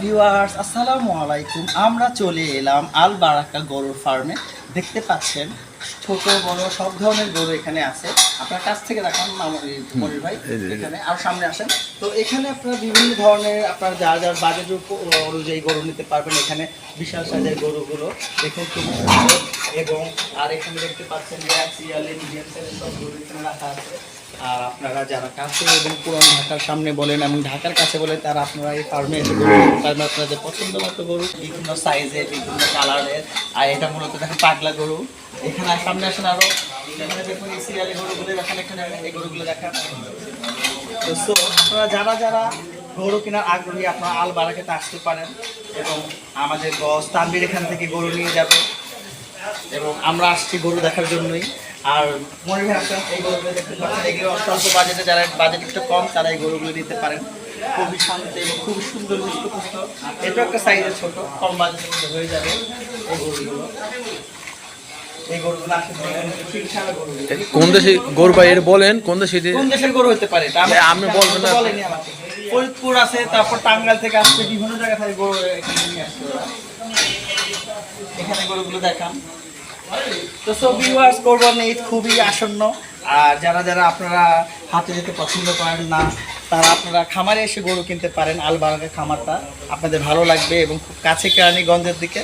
Viewers আসসালামু আলাইকুম। আমরা চলে এলাম আল বারাকা গরুর ফার্মে। দেখতে পাচ্ছেন ছোট বড় সব ধরনের গরু এখানে আছে। আপনার কাছ থেকে দেখান মনির ভাই এখানে। আর সামনে আসেন। তো এখানে আপনারা বিভিন্ন ধরনের আপনার যার যার বাজেট অনুযায়ী গরু নিতে পারবেন এখানে। বিশাল সাইজের গরুগুলো দেখুন খুবই সুন্দর। এবং আর এখানে দেখতে পাচ্ছেন র্যাক মিডিয়াম সাইজের সব গরু এখানে রাখা আছে। আর আপনারা যারা কাছে এবং পুরান ঢাকার সামনে বলেন এবং ঢাকার কাছে বলেন তারা আপনারা এই ফার্মে এসে পারবেন। আপনাদের পছন্দ মতো গরু বিভিন্ন সাইজের বিভিন্ন কালারের আর এটা মূলত দেখেন পাগলা গরু। এখানে সামনে আসেন আরও। দেখুন গরুগুলো এখানে এই গরুগুলো তো যারা যারা গরু কেনার আগ্রহী, আপনারা আল বারাকেতে আসতে পারেন এবং আমাদের বস তানবির এখান থেকে গরু নিয়ে যাবে এবং আমরা আসছি গরু দেখার জন্যই। আর মনে আপনার এই এগুলো স্বল্প বাজেটে যারা বাজেট একটু কম, তারা এই গরুগুলো নিতে পারেন। খুবই শান্ত এবং খুবই সুন্দর হৃষ্টপুষ্ট এটা একটা সাইজের ছোট, কম বাজেটের মধ্যে হয়ে যাবে এই গরুগুলো এই গরুগুলো আসলে চিকিৎসার গরুগুলো কোন দেশে গরু ভাই এর বলেন কোন দেশে? কোন দেশের গরু হতে পারে? আপনি বলবেন না। ফরিদপুর আছে তারপর টাঙ্গাইল থেকে আসছে বিভিন্ন জায়গা থেকে গরু এখানে নিয়ে আসছে এখানে গরুগুলো দেখান। তো সব ভিউয়ার্স কোরবানি ঈদ খুবই আসন্ন। আর যারা যারা আপনারা হাতে যেতে পছন্দ করেন না তারা আপনারা খামারে এসে গরু কিনতে পারেন আলবাগার খামারটা। আপনাদের ভালো লাগবে এবং খুব কাছে কেরানীগঞ্জের দিকে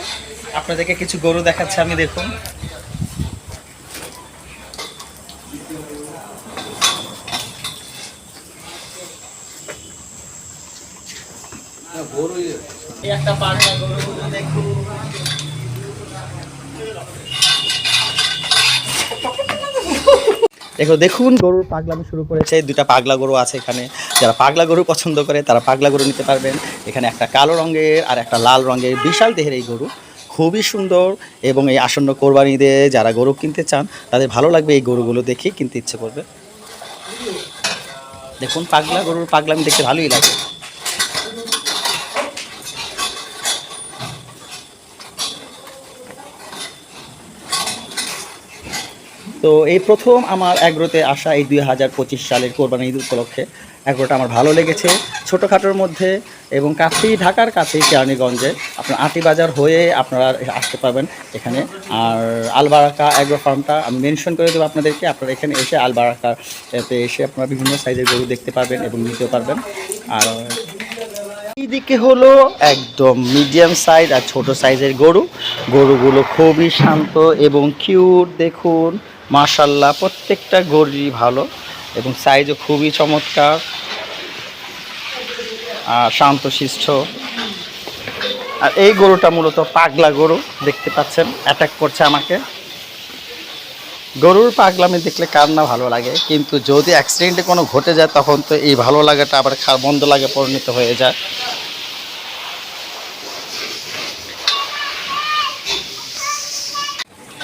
আপনাদেরকে কিছু গরু দেখাচ্ছে আমি দেখুন। একটা গরু দেখো, দেখুন গরুর পাগলামি শুরু করেছে। দুটা পাগলা গরু আছে এখানে। যারা পাগলা গরু পছন্দ করে, তারা পাগলা গরু নিতে পারবেন। এখানে একটা কালো রঙের আর একটা লাল রঙের বিশাল দেহের এই গরু। খুবই সুন্দর এবং এই আসন্ন কোরবানি কোরবানিতে যারা গরু কিনতে চান, তাদের ভালো লাগবে এই গরুগুলো দেখে কিনতে ইচ্ছে করবে। দেখুন, পাগলা গরুর পাগলামি দেখতে ভালোই লাগে। তো এই প্রথম আমার অ্যাগ্রোতে আসা এই দুই হাজার পঁচিশ সালের কোরবানি ঈদ উপলক্ষে। অ্যাগ্রোটা আমার ভালো লেগেছে। ছোটোখাটোর মধ্যে এবং কাছেই ঢাকার কাছেই কেরানীগঞ্জে। আপনার আটি বাজার হয়ে আপনারা আসতে পারবেন এখানে। আর আলবারাকা অ্যাগ্রো ফার্মটা আমি মেনশন করে দেবো আপনাদেরকে। আপনারা এখানে এসে আলবারাকাতে এসে আপনারা বিভিন্ন সাইজের গরু দেখতে পারবেন এবং নিতেও পারবেন। আর এইদিকে হলো একদম মিডিয়াম সাইজ আর ছোট সাইজের গরু। গরুগুলো খুবই শান্ত এবং কিউট, দেখুন। মাশাল্লাহ, প্রত্যেকটা গরুই ভালো এবং সাইজও খুবই চমৎকার। আর শান্তশিষ্ট। আর এই গরুটা মূলত পাগলা গরু, দেখতে পাচ্ছেন অ্যাটাক করছে আমাকে। গরুর পাগলামি দেখলে কার না ভালো লাগে, কিন্তু যদি অ্যাক্সিডেন্টে কোনো ঘটে যায়, তখন তো এই ভালো লাগাটা আবার বন্ধ লাগে, পরিণত হয়ে যায়।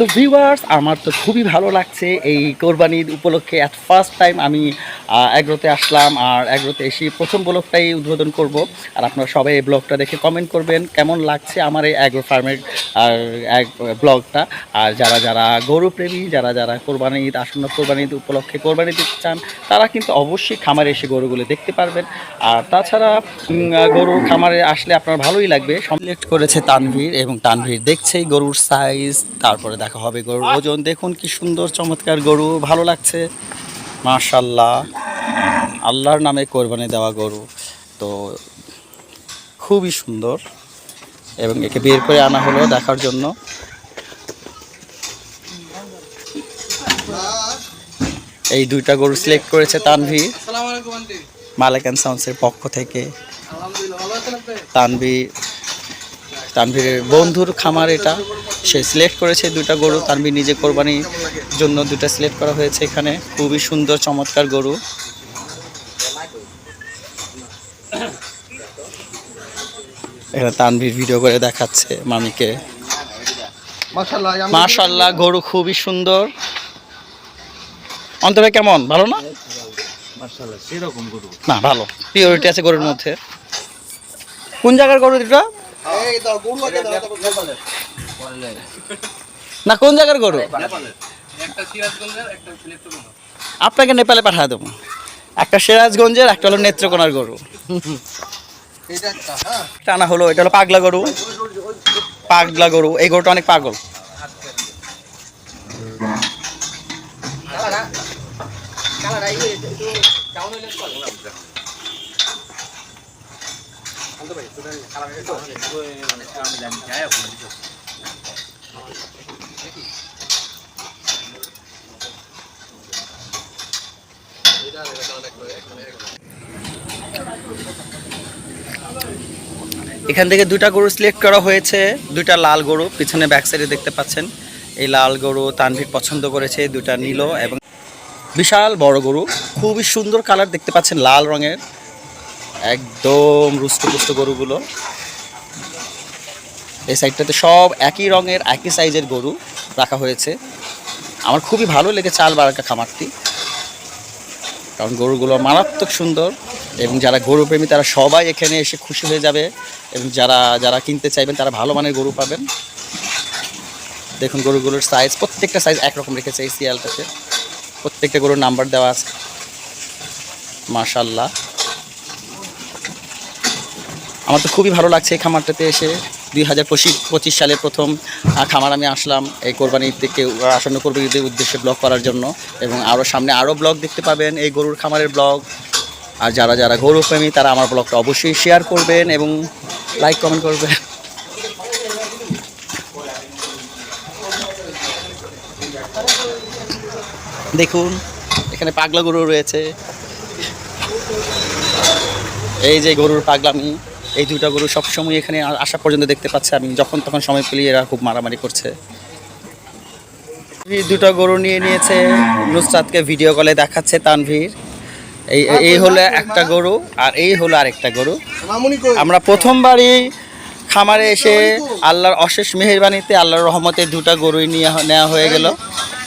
তো ভিউয়ার্স আমার তো খুবই ভালো লাগছে এই কোরবানির উপলক্ষে অ্যাট ফার্স্ট টাইম আমি অ্যাগ্রোতে আসলাম আর অ্যাগ্রোতে এসে প্রথম ব্লগটাই উদ্বোধন করব। আর আপনারা সবাই এই ব্লগটা দেখে কমেন্ট করবেন কেমন লাগছে আমার এই অ্যাগ্রো ফার্মের আর ব্লগটা। আর যারা যারা গরু প্রেমী, যারা যারা কোরবানি ঈদ আসন্ন কোরবানি ঈদ উপলক্ষে কোরবানি দিতে চান, তারা কিন্তু অবশ্যই খামারে এসে গরুগুলো দেখতে পারবেন। আর তাছাড়া গরুর খামারে আসলে আপনার ভালোই লাগবে। সিলেক্ট করেছে তানভীর এবং তানভীর দেখছেই গরুর সাইজ তারপরে দেখা হবে গরুর ওজন। দেখুন কি সুন্দর চমৎকার গরু ভালো লাগছে। মাশাল্লাহ আল্লাহর নামে কোরবানি দেওয়া গরু। তো খুবই সুন্দর। এবং একে বের করে আনা হলো দেখার জন্য। এই দুইটা গরু সিলেক্ট করেছে তানভি। মালিক অ্যান্ড সাউন্ডসের পক্ষ থেকে। তানভীর তানভীরের বন্ধুর খামার এটা। সে সিলেক্ট করেছে দুটা গরু তানভীর নিজে কোরবানির জন্য দুটা সিলেক্ট করা হয়েছে এখানে। খুবই সুন্দর চমৎকার গরু। এখানে তানভীর ভিডিও করে দেখাচ্ছে মামিকে। মাশাল্লাহ গরু খুবই সুন্দর। অন্তরে কেমন? ভালো না? না ভালো। পিওরিটি আছে গরুর মধ্যে। কোন জায়গার গরু এটা না কোন জায়গার গরু? আপনাকে নেপালে পাঠিয়ে দেবো। একটা সিরাজগঞ্জের একটা হলো নেত্রকোনার গরু। টানা হলো এটা হলো পাগলা গরু। পাগলা গরু এই গরুটা অনেক পাগল। এখান থেকে দুটা গরু সিলেক্ট করা হয়েছে। দুটা লাল গরু, পিছনে ব্যাক সাইডে দেখতে পাচ্ছেন। এই লাল গরু তানভীর পছন্দ করেছে দুটা নীল এবং বিশাল বড় গরু। খুবই সুন্দর কালার দেখতে পাচ্ছেন, লাল রঙের। একদম রুষ্টপুষ্ট গরুগুলো। এই সাইডটাতে সব একই রঙের, একই সাইজের গরু রাখা হয়েছে। আমার খুবই ভালো লেগে লেগেছে আলবারাকা খামারটি। কারণ গরুগুলো মারাত্মক সুন্দর এবং যারা গরু প্রেমী তারা সবাই এখানে এসে খুশি হয়ে যাবে এবং যারা যারা কিনতে চাইবেন তারা ভালো মানের গরু পাবেন। দেখুন গরুগুলোর সাইজ প্রত্যেকটা সাইজ একরকম রেখেছে এই সিরিয়ালটাতে প্রত্যেকটা গরুর নাম্বার দেওয়া আছে। মাশাল্লাহ আমার তো খুবই ভালো লাগছে এই খামারটাতে এসে। দুই হাজার পঁচিশ সালে প্রথম খামার আমি আসলাম এই কোরবানি থেকে আসন্ন কোরবানি ঈদের উদ্দেশ্যে ব্লগ করার জন্য। এবং আরও সামনে আরও ব্লগ দেখতে পাবেন এই গরুর খামারের ব্লগ। আর যারা যারা গরু প্রেমী তারা আমার ব্লগটা অবশ্যই শেয়ার করবেন এবং লাইক কমেন্ট করবেন। দেখুন, এখানে পাগলা গরু রয়েছে। এই যে গরুর পাগলামি। এই দুটা গরু সবসময় এখানে আসা পর্যন্ত দেখতে পাচ্ছে আমি যখন তখন সময় পেলে এরা খুব মারামারি করছে। দুটো গরু নিয়ে নিয়েছে, নুসরাতকে ভিডিও কলে দেখাচ্ছে তানভীর। এই এই হলো একটা গরু আর এই হলো আরেকটা গরু। আমরা প্রথমবারই খামারে এসে আল্লাহর অশেষ মেহেরবানিতে, আল্লাহর রহমতে দুটো গরুই নিয়ে নেওয়া হয়ে গেল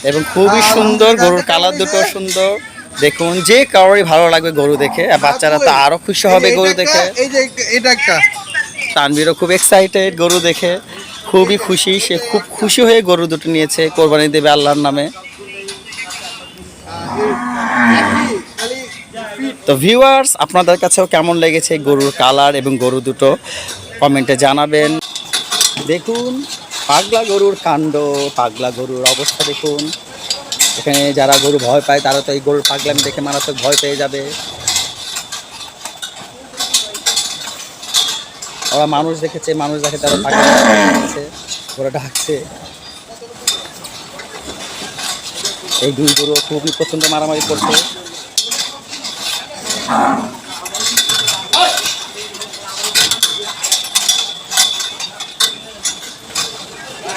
এবং খুবই সুন্দর গরুর কালার দুটো সুন্দর। দেখুন যে কারোরই ভালো লাগবে গরু দেখে আর বাচ্চারা তো আরও খুশি হবে গরু দেখে। এই যে এটা একটা। তানভীরও খুব এক্সাইটেড গরু দেখে খুবই খুশি সে খুব খুশি হয়ে গরু দুটো নিয়েছে কোরবানি দেবে আল্লাহর নামে। তো ভিউয়ার্স আপনাদের কাছেও কেমন লেগেছে গরুর কালার এবং গরু দুটো? কমেন্টে জানাবেন। দেখুন পাগলা গরুর কাণ্ড পাগলা গরুর অবস্থা দেখুন। এখানে যারা গরু ভয় পায়, তারা তো এই গরুর পাগলামি দেখে মারাত্মক ভয় পেয়ে যাবে। ওরা মানুষ দেখেছে, মানুষ দেখে তারা পাগলামি ওরা ডাকছে। এই দুই গরু খুবই প্রচণ্ড মারামারি করছে।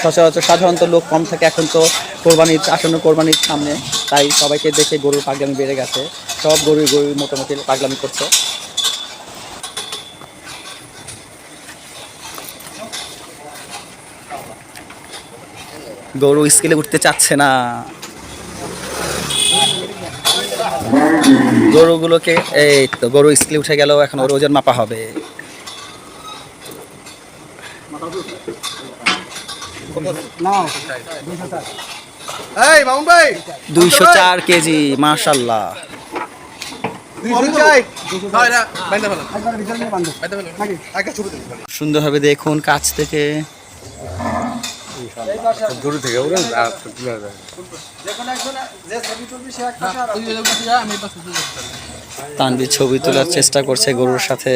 সচরাচর সাধারণত লোক কম থাকে। এখন তো কোরবানির আসন্ন কোরবানির সামনে তাই সবাইকে দেখে গরুর পাগলামি বেড়ে গেছে। সব গরু গরু মোটামুটি পাগলামি করছে। গরু স্কেলে উঠতে চাচ্ছে না। গরুগুলোকে, এই তো গরু স্কেলে উঠে গেল এখন ওর ওজন মাপা হবে এই মামুন ভাই দুইশো চার কেজি মাশাল্লাহ দুইশো চাই হয় না বাইন্দা ফেলো বাইন্দা ফেলো আগে ছবি তুলি সুন্দরভাবে দেখুন কাছ থেকে। দূরে থেকে ওরা তানবির ছবি তোলার চেষ্টা করছে গরুর সাথে।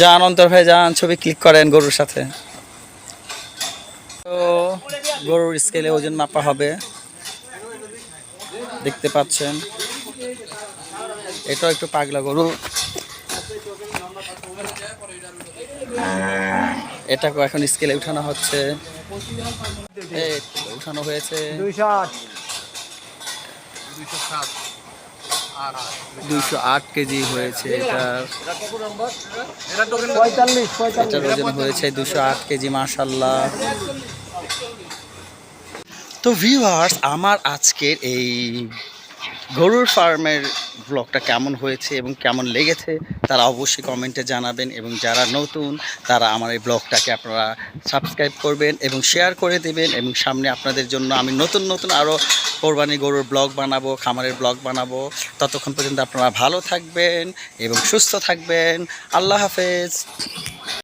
যান অন্তর ভাই যান ছবি ক্লিক করেন গরুর সাথে। তো গরুর স্কেলে ওজন মাপা হবে। দেখতে পাচ্ছেন। এটাও একটু পাগলা গরু। এটাকে এখন স্কেলে উঠানো হচ্ছে। এই উঠানো হয়েছে। দুইশো আট। কেজি হয়েছে এটার এটার ওজন হয়েছে দুশো আট কেজি মাশাল্লাহ তো ভিউয়ার্স আমার আজকের এই গরুর ফার্মের ব্লগটা কেমন হয়েছে এবং কেমন লেগেছে তারা অবশ্যই কমেন্টে জানাবেন এবং যারা নতুন, তারা আমার এই ব্লগটাকে আপনারা সাবস্ক্রাইব করবেন এবং শেয়ার করে দেবেন এবং সামনে আপনাদের জন্য আমি নতুন নতুন আরও কোরবানি গরুর ব্লগ বানাবো, খামারের ব্লগ বানাবো। ততক্ষণ পর্যন্ত আপনারা ভালো থাকবেন এবং সুস্থ থাকবেন। আল্লাহ হাফেজ।